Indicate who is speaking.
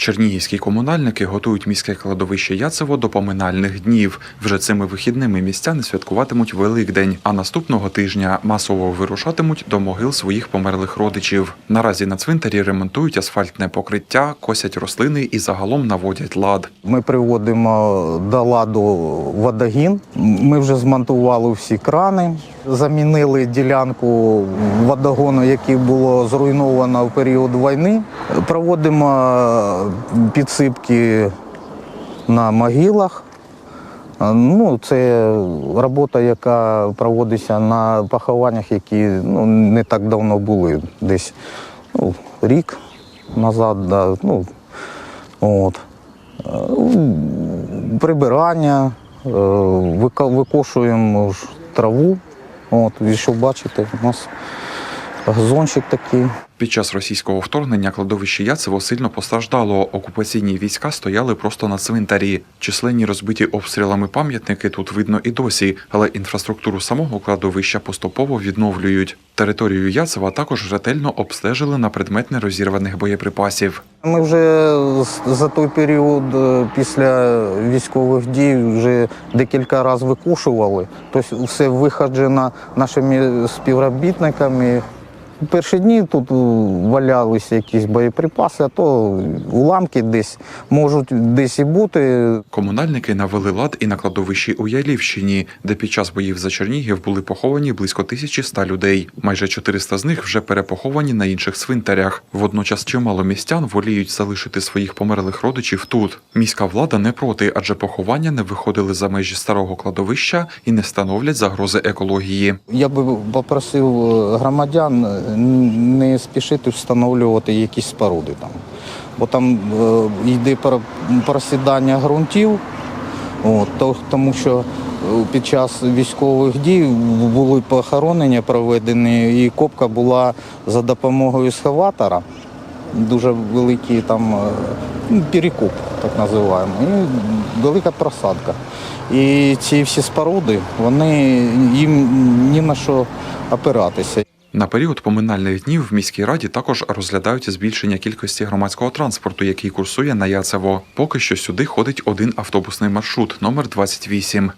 Speaker 1: Чернігівські комунальники готують міське кладовище Яцево до поминальних днів. Вже цими вихідними містяни святкуватимуть Великдень, а наступного тижня масово вирушатимуть до могил своїх померлих родичів. Наразі на цвинтарі ремонтують асфальтне покриття, косять рослини і загалом наводять лад.
Speaker 2: Ми приводимо до ладу водогін. Ми вже змонтували всі крани, замінили ділянку водогону, який було зруйновано в період війни. Проводимо підсипки на могилах. Ну, це робота, яка проводиться на похованнях, які ну, не так давно були, десь ну, рік назад. Да, ну, от. Е, Прибирання, е, викошуємо траву. От, і що бачите, у нас газончик такий.
Speaker 1: Під час російського вторгнення кладовище Яцево сильно постраждало. Окупаційні війська стояли просто на цвинтарі. Численні розбиті обстрілами пам'ятники тут видно і досі, але інфраструктуру самого кладовища поступово відновлюють. Територію Яцева також ретельно обстежили на предмет нерозірваних боєприпасів.
Speaker 2: Ми вже за той період е, після військових дій вже декілька разів викушували. Тобто все виходжено нашими співробітниками. Перші дні тут е, валялися якісь боєприпаси, а то уламки десь можуть десь і бути.
Speaker 1: Комунальники навели лад і на кладовищі у Ялівщині, де під час боїв за Чернігів були поховані близько 1100 людей. Майже 400 з них вже перепоховані на інших цвинтарях. Водночас чимало містян воліють залишити своїх померлих родичів тут. Міська влада не проти, адже поховання не виходили за межі старого кладовища і не становлять загрози екології.
Speaker 2: Я би попросив е, громадян е, не спішити встановлювати якісь споруди там. Бо там е, йде просідання ґрунтів, от, тому що е, під час військових дій були похоронення проведені, і копка була за допомогою сховатора. Дуже великий там е, ну, так називаємо, і велика просадка. І ці всі споруди, вони їм ні на що опиратися.
Speaker 1: На період поминальних днів в міській раді також розглядають збільшення кількості громадського транспорту, який курсує на Яцево. Поки що сюди ходить один автобусний маршрут номер 28.